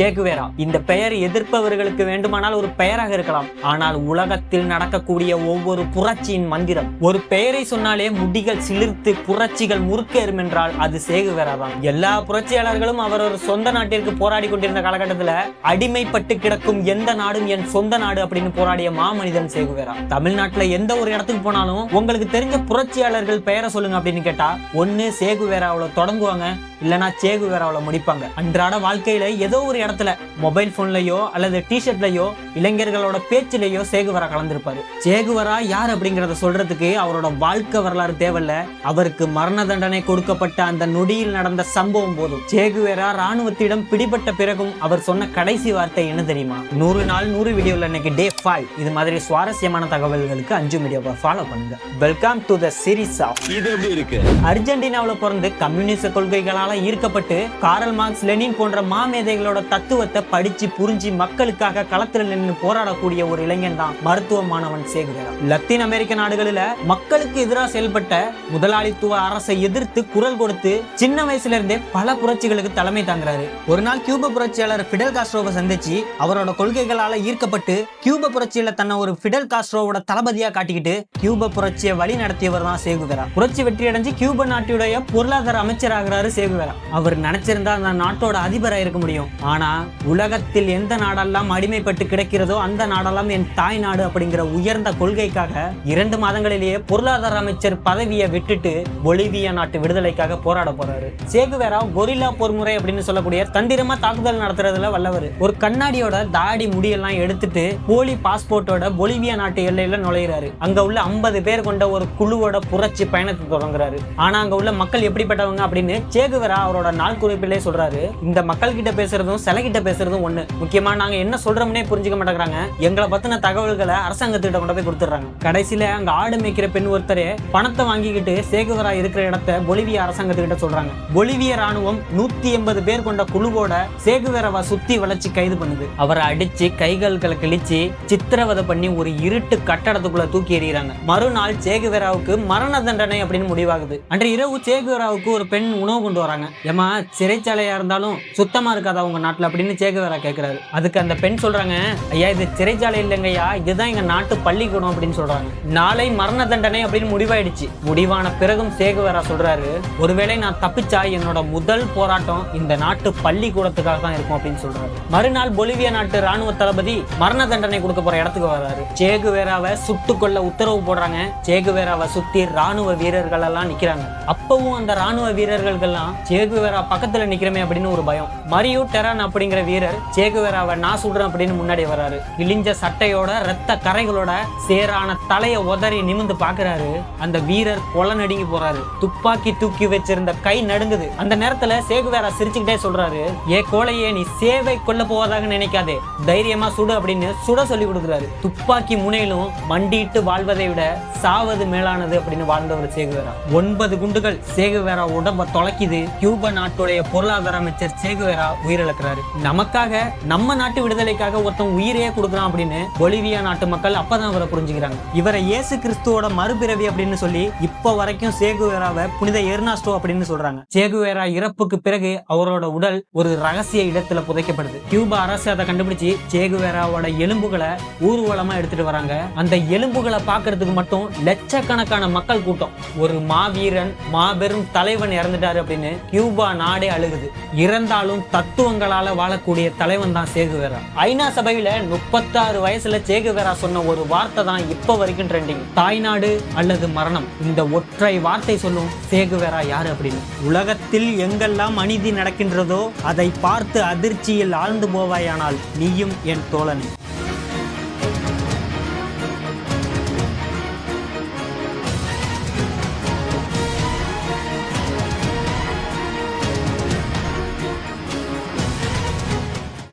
சேகுவேரா இந்த பெயர் எதிர்ப்பவர்களுக்கு வேண்டுமானால் ஒரு பெயராக இருக்கலாம். ஆனால் உலகத்தில் நடக்கக்கூடிய ஒவ்வொரு புரட்சியின் மந்திரம் ஒரு பெயரை சொன்னாலே முடிகள் சிலிர்த்து புரட்சிகள் முறுக்கேறும் என்றால் அது சேகுவேரா தான் எல்லா புரட்சியாளர்களும் அவர் ஒரு சொந்த நாட்டிற்கு போராடி கொண்டிருந்த காலகட்டத்தில் அடிமைப்பட்டு கிடக்கும் எந்த நாடும் என் சொந்த நாடு அப்படின்னு போராடிய மாமனிதன் சேகுவேரா தமிழ்நாட்டில் எந்த ஒரு இடத்துக்கு போனாலும் உங்களுக்கு தெரிஞ்ச புரட்சியாளர்கள் பெயரை சொல்லுங்க அப்படின்னு கேட்டா ஒன்னு சேகுவேரா அவ்வளோ தொடங்குவாங்க இல்லனா அவ்வளோ முடிப்பாங்க. அன்றாட வாழ்க்கையில ஏதோ ஒரு இடத்துல மொபைல் போன்லயோ அல்லது டிஷர்ட்லயோ இளைஞர்களோட பேச்சிலேயோ சேகுவரா கலந்திருப்பாரு. சேகுவரா யார் அப்படிங்கறத சொல்றதுக்கு அவரோட வாழ்க்கை வரலாறு தேவையில்ல. அவருக்கு மரண தண்டனை கொடுக்கப்பட்ட அந்த நொடியில் நடந்த சம்பவம் போதும். சேகுவேரா ராணுவத்திடம் பிடிபட்ட பிறகும் அவர் சொன்ன கடைசி வார்த்தை என்ன தெரியுமா? நூறு நாள் நூறு வீடியோல இன்னைக்கு டே ஃபைவ் இது மாதிரி சுவாரஸ்யமான தகவல்களுக்கு அஞ்சு மீடியாவை ஃபாலோ பண்ணுங்க. Welcome to the series of இது எப்படி இருக்கு? அர்ஜென்டினாவுல பிறந்து கம்யூனிச கொள்கைகளால ஈர்க்கப்பட்டு காரல் மார்க்ஸ் லெனின் போன்ற மாமேதைகளோட தத்துவத்தை படிச்சு புரிஞ்சு மக்களுக்காக களத்துல நின்று போராடக்கூடிய ஒரு இளைஞன் தான் மருத்துவ மாணவன் சேகுவேரா லத்தீன் அமெரிக்க நாடுகளில் மக்களுக்கு எதிராக செயல்பட்ட முதலாளித்துவ அரசை எதிர்த்து குரல் கொடுத்து சின்ன வயசுல இருந்தே பல புரட்சிகளுக்கு தலைமை தாங்குறாரு. ஒரு நாள் கியூப புரட்சியாளர் பிடல் காஸ்ட்ரோவை சந்திச்சு அவரோட கொள்கைகளால ஈர்க்கப்பட்டு கியூப புரட்சியில தன்னை ஒரு பிடல் காஸ்ட்ரோவோட தளபதியா காட்டிக்கிட்டு கியூப புரட்சியை வழி நடத்தியவர் தான் சேகுவேரா புரட்சி வெற்றி அடைஞ்சு கியூப நாட்டுடைய பொருளாதார அமைச்சராகிறாரு சேகுவேரா அவர் நினைச்சிருந்தா அந்த நாட்டோட அதிபராக இருக்க முடியும். ஆனா உலகத்தில் எந்த நாடெல்லாம் அடிமைப்பட்டு கிடைக்கிறதோ அந்த நாடெல்லாம் என் தாய் நாடு அப்படிங்கிற உயர்ந்த கொள்கைக்காக இரண்டு மாதங்களிலேயே பொருளாதார அமைச்சர் பதவியை விட்டுட்டு பொலிவியா நாட்டு விடுதலைக்காக போராட போறாரு. சேகுவேரா கொரில்லா போர்முறை அப்படின்னு சொல்லக்கூடிய தந்திரமா தாக்குதல் நடத்துறதுல வல்லவர். ஒரு கண்ணாடியோட தாடி முடியெல்லாம் எடுத்துட்டு போலி பாஸ்போர்ட்டோட பொலிவியா நாட்டு எல்லையில நுழையிறாரு. அங்க உள்ள ஐம்பது பேர் கொண்ட ஒரு குழுவோட புரட்சி பயணத்தை தொடங்குறாரு. ஆனா அங்க உள்ள மக்கள் எப்படிப்பட்டவங்க அப்படின்னு சேகுவேரா அவரோட நாள் குறிப்பிலே சொல்றாரு. இந்த மக்கள் கிட்ட பேசுறதும் சிலைகிட்ட பேசுறதும் ஒன்று முக்கியமாக நாங்கள் என்ன சொல்கிறோம்னே புரிஞ்சுக்க மாட்டேங்கிறாங்க. எங்களை பற்றின தகவல்களை அரசாங்கத்திட்ட கொண்டு போய் கொடுத்துட்றாங்க. கடைசியில் அங்கே ஆடு மேய்க்கிற பெண் ஒருத்தரே பணத்தை வாங்கிக்கிட்டு சேகுவரா இருக்கிற இடத்த பொலிவியா அரசாங்கத்துக்கிட்ட சொல்கிறாங்க பொலிவிய ராணுவம் நூற்றி எண்பது பேர் கொண்ட குழுவோட சேகுவேரவா சுற்றி வளைச்சு கைது பண்ணுது. அவரை அடிச்சு கைகால்களை கிழிச்சு சித்திரவதை பண்ணி ஒரு இருட்டு கட்டடத்துக்குள்ள தூக்கி எறிகிறாங்க. மறுநாள் சேகுவேராவுக்கு மரண தண்டனை அப்படின்னு முடிவாகுது. அன்று இரவு சேகுவேராவுக்கு ஒரு பெண் உணவு கொண்டு வராங்க. ஏமா சிறைச்சாலையா இருந்தாலும் சுத்தமா இருக்காதா உங்க நாட்டில்? நாட்டில் அப்படின்னு சேகுவேரா கேட்குறாரு அதுக்கு அந்த பெண் சொல்கிறாங்க ஐயா இது சிறைச்சாலை இல்லைங்கய்யா இதுதான் எங்கள் நாட்டு பள்ளிக்கூடம் அப்படின்னு சொல்கிறாங்க நாளை மரண தண்டனை அப்படின்னு முடிவாயிடுச்சு. முடிவான பிறகும் சேகுவேரா சொல்கிறாரு ஒருவேளை நான் தப்பிச்சா என்னோட முதல் போராட்டம் இந்த நாட்டு பள்ளிக்கூடத்துக்காக தான் இருக்கும் அப்படின்னு சொல்கிறாரு மறுநாள் பொலிவியா நாட்டு ராணுவ தளபதி மரண தண்டனை கொடுக்க போகிற இடத்துக்கு வர்றாரு சேகுவேராவை சுட்டு கொள்ள உத்தரவு போடுறாங்க. சேகுவேராவை சுற்றி ராணுவ வீரர்கள் எல்லாம் நிற்கிறாங்க அப்பவும் அந்த ராணுவ வீரர்கள்லாம் சேகுவேரா பக்கத்தில் நிற்கிறமே அப்படின்னு ஒரு பயம். மரியோ டெரான் அப்படிங்கிற வீரர் சேகுவேராவை நான் சுடுறேன் அப்படின்னு முன்னாடி வர்றாரு. கிழிஞ்ச சட்டையோட ரத்த கரைகளோட சேரான தலைய உதறி நிமிந்து பாக்குறாரு அந்த வீரர் கொலை நடுங்கி போறாரு. துப்பாக்கி தூக்கி வச்சிருந்த கை நடுங்குது. அந்த நேரத்துல சேகுவேரா சிரிச்சுக்கிட்டே சொல்றாரு ஏ கோலையே நீ சேவை கொல்ல போவதாக நினைக்காதே. தைரியமா சுடு அப்படின்னு சுட சொல்லி கொடுக்குறாரு. துப்பாக்கி முனையிலும் மண்டிட்டு வாழ்வதை விட சாவது மேலானது அப்படின்னு வாழ்ந்தவர் சேகுவேரா ஒன்பது குண்டுகள் சேகுவேரா உடம்ப தொலைக்குது. கியூபா நாட்டுடைய பொருளாதார அமைச்சர் சேகுவேரா உயிரிழக்கிறாரு. நமக்காக நம்ம நாட்டு விடுதலைக்காக ஒருத்தன் உயிரையே கொடுக்குறான் அப்படின்னு பொலிவியா நாட்டு மக்கள் அப்பதான் அவரை புரிஞ்சுக்கிறாங்க. இவரை இயேசு கிறிஸ்துவோட மறுபிறவி அப்படின்னு சொல்லி இப்போ வரைக்கும் சேகுவேராவை புனித எர்னாஸ்டோ அப்படின்னு சொல்றாங்க. சேகுவேரா இறப்புக்கு பிறகு அவரோட உடல் ஒரு ரகசிய இடத்துல புதைக்கப்படுது. கியூபா அரசு அதை கண்டுபிடிச்சு சேகுவேராவோட எலும்புகளை ஊர்வலமா எடுத்துட்டு வராங்க. அந்த எலும்புகளை பாக்குறதுக்கு மட்டும் லட்சக்கணக்கான மக்கள் கூட்டம். ஒரு மாவீரன் மாபெரும் தலைவன் இறந்துட்டாரு அப்படின்னு கியூபா நாடே அழுகுது. இறந்தாலும் தத்துவங்களால வாழக்கூடிய தலைவன் தான் சேகுவேரா ஐநா சபையில முப்பத்தாறு வயசுல சேகுவேரா சொன்ன ஒரு வார்த்தை தான் இப்ப வரைக்கும் ட்ரெண்டிங் தாய்நாடு அல்லது மரணம். இந்த ஒற்றை வார்த்தை சொல்லும் சேகுவேரா யாரு அப்படின்னு. உலகத்தில் எங்கெல்லாம் அநீதி நடக்கின்றதோ அதை பார்த்து அதிர்ச்சியில் ஆழ்ந்து போவாயானால் நீயும் என் தோழன்.